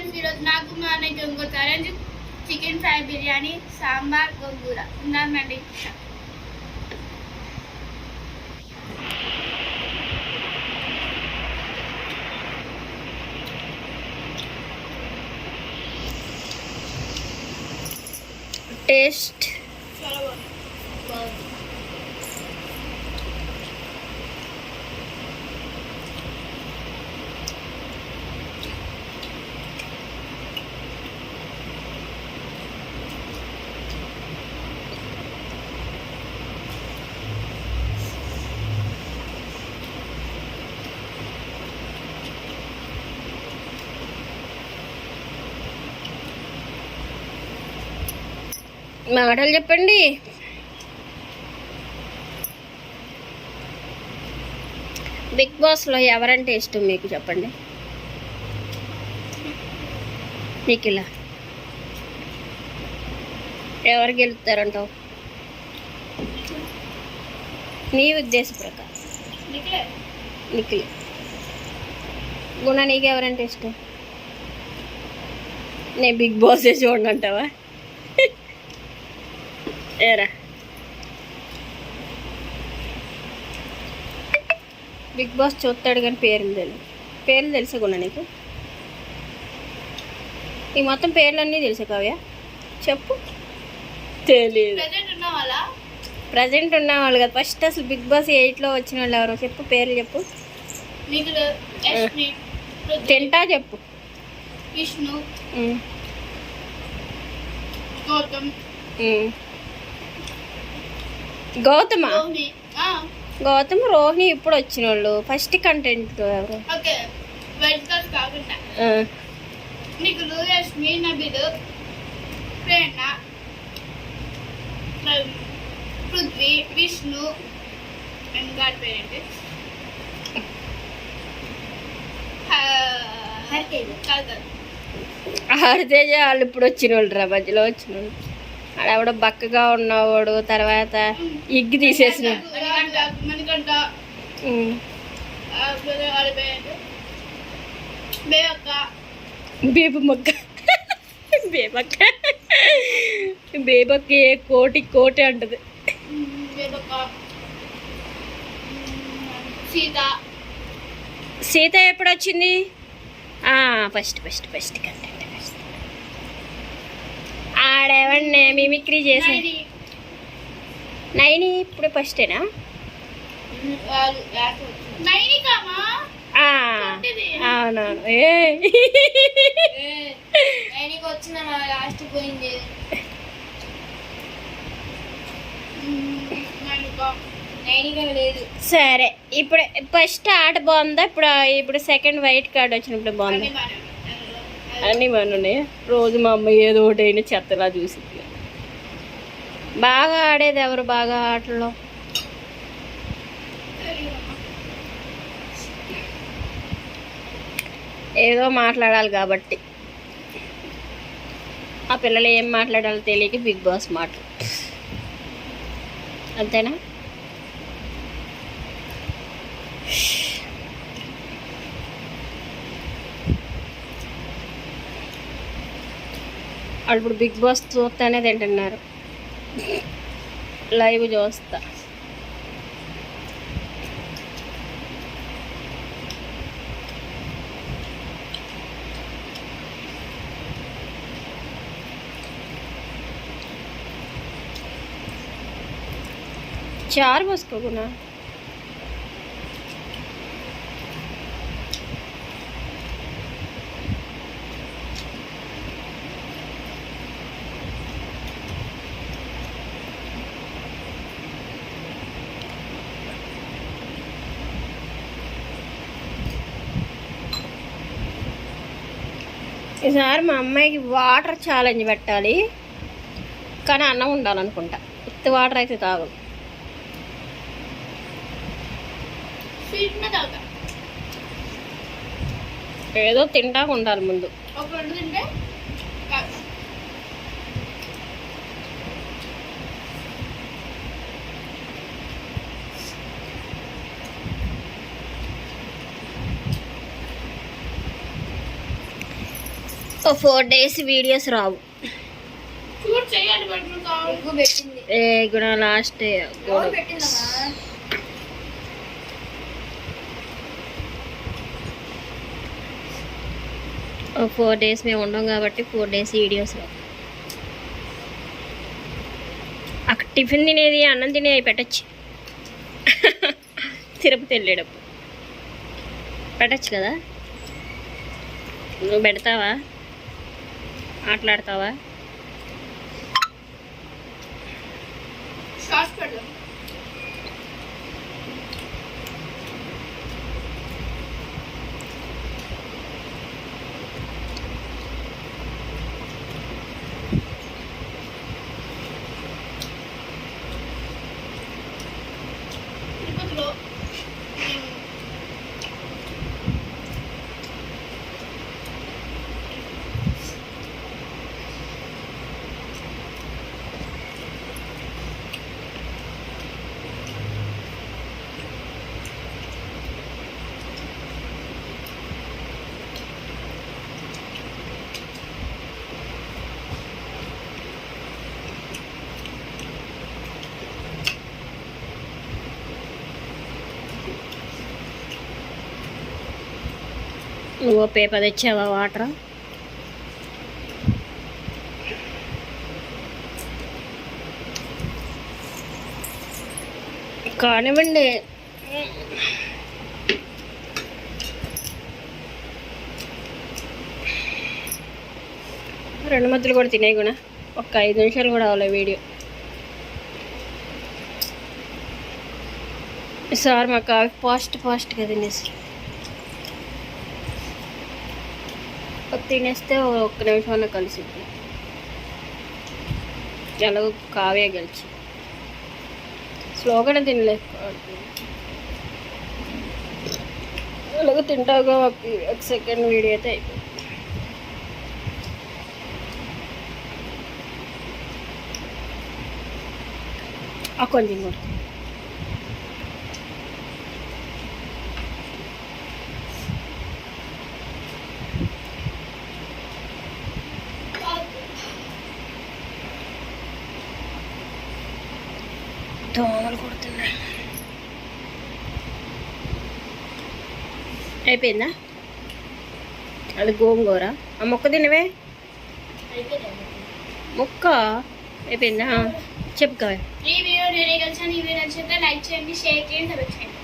Friends ఈరోజు నాకు మా అన్నయ్యకి ఇంకో challenge chicken fry biryani sambar gongura ఉన్నానండి టేస్ట్ చాలా బాగుంది మాటలు చెప్పండి. బిగ్ బాస్లో ఎవరంటే ఇష్టం మీకు చెప్పండి. మీకు ఇలా. ఎవరు గెలుస్తారంటావు? నీ ఉద్దేశ ప్రకారం. నిఖిలే. నిఖిల్. గుణ నీకు ఎవరంటే ఇష్టం? నేను బిగ్ బాస్ చూడండి అంటావా? ఏరా బిగ్ బాస్ చూస్తాడు కానీ పేర్లు తెలియదు పేర్లు తెలుసా గుణ నీకు? ఈ మొత్తం పేర్లన్నీ తెలుసా కావ్య? చెప్పు. తెలియదు ప్రజెంట్ ఉన్న వాళ్ళు కదా. ఫస్ట్ అసలు బిగ్ బాస్ ఎయిట్లో వచ్చిన వాళ్ళు ఎవరో చెప్పు పేర్లు చెప్పు. తింటా చెప్పు. విష్ణు ఉమ్, గౌతమ్. ఉమ్. గౌతమ? గౌతమ్ రోహిణి ఇప్పుడు వచ్చిన వాళ్ళు ఫస్ట్ కంటెంట్ ఎవరు? నబిల్ ప్రేరణ పృథ్వీ విష్ణు పేరేంటి? హరితేజ. వాళ్ళు ఇప్పుడు వచ్చిన వాళ్ళు రా మధ్యలో వచ్చిన వాళ్ళు ఆడవిడ బక్కగా ఉన్నవాడు తర్వాత ఇగ్గి తీసేసిన. మణికంఠ బేబు మొక్క. బేబక్క. బేబక్క ఏ కోటి కోటి అంటది. సీత. సీత ఎప్పుడు వచ్చింది ఫస్ట్ ఫస్ట్ ఫస్ట్ కంటే. ఫస్ట్ ఆడేవన్నే మిమిక్రీ చేసి. నైని. ఇప్పుడు ఫస్టేనా. అవునవును. ఏ. సరే ఇప్పుడు ఫస్ట్ ఆట బాగుందా? ఇప్పుడు ఇప్పుడు సెకండ్ వైట్ కార్డ్ వచ్చినప్పుడు బాగుందా? అన్నీ బాగున్నాయి రోజు మా అమ్మ ఏదో ఒకటి అయినా చెత్తలా చూసింది. బాగా ఆడేది ఎవరు బాగా ఆటల్లో? ఏదో మాట్లాడాలి కాబట్టి. ఆ పిల్లలు ఏం మాట్లాడాలో తెలియక బిగ్ బాస్ మాట అంతేనా? వాళ్ళు ఇప్పుడు బిగ్ బాస్ చూస్తానే తింటున్నారు. లైవ్ చూస్తా. చారు పోసుకోకున్నా ఈసారి మా అమ్మాయికి వాటర్ ఛాలెంజ్ పెట్టాలి. కానీ అన్నం ఉండాలనుకుంటా. ఉత్తి వాటర్ అయితే తాగు ఏదో తింటా ఉండాలి ముందు. ఓ ఫోర్ డేస్ వీడియోస్ రావు. ఏ గుణ లాస్ట్ ఫోర్ డేస్ మేము ఉండం కాబట్టి ఫోర్ డేస్ వీడియోస్ రావు. అక్కడ టిఫిన్ తినేది అన్నం తినేది పెట్టచ్చు. తిరుపతి వెళ్ళేటప్పుడు. పెట్టచ్చు కదా? నువ్వు పెడతావా? మాట్లాడతావా? పెడదాం. నువ్వు పేపర్ తెచ్చావా వాటర్? కానివ్వండి. రెండు మధ్యలు కూడా తినే కూడా ఒక ఐదు నిమిషాలు కూడా అవ్వలే వీడియో. సార్ మా కాఫీ ఫాస్ట్ ఫాస్ట్గా తినేసి తినేస్తే ఒక్క నిమిషంలో కలిసిద్ది. ఎలాగో కావే గెలిచి. స్లోగానే తినలేదు ఎలాగో తింటావుగా ఒక ఒక సెకండ్ వీడియో అయితే అయిపోయింది. ఆ కొంచెం కూడా దోమలు కొడుతున్నాయి అయిపోయిందా? అది గోంగూర. ఆ మొక్క తినవే మొక్క? అయిపోయిందా? చెప్పుకోవే ఈ వీడియో నేను కలిసాను ఈ వీడియో నచ్చితే లైక్ చేయండి షేర్ చేయండి సబ్స్క్రైబ్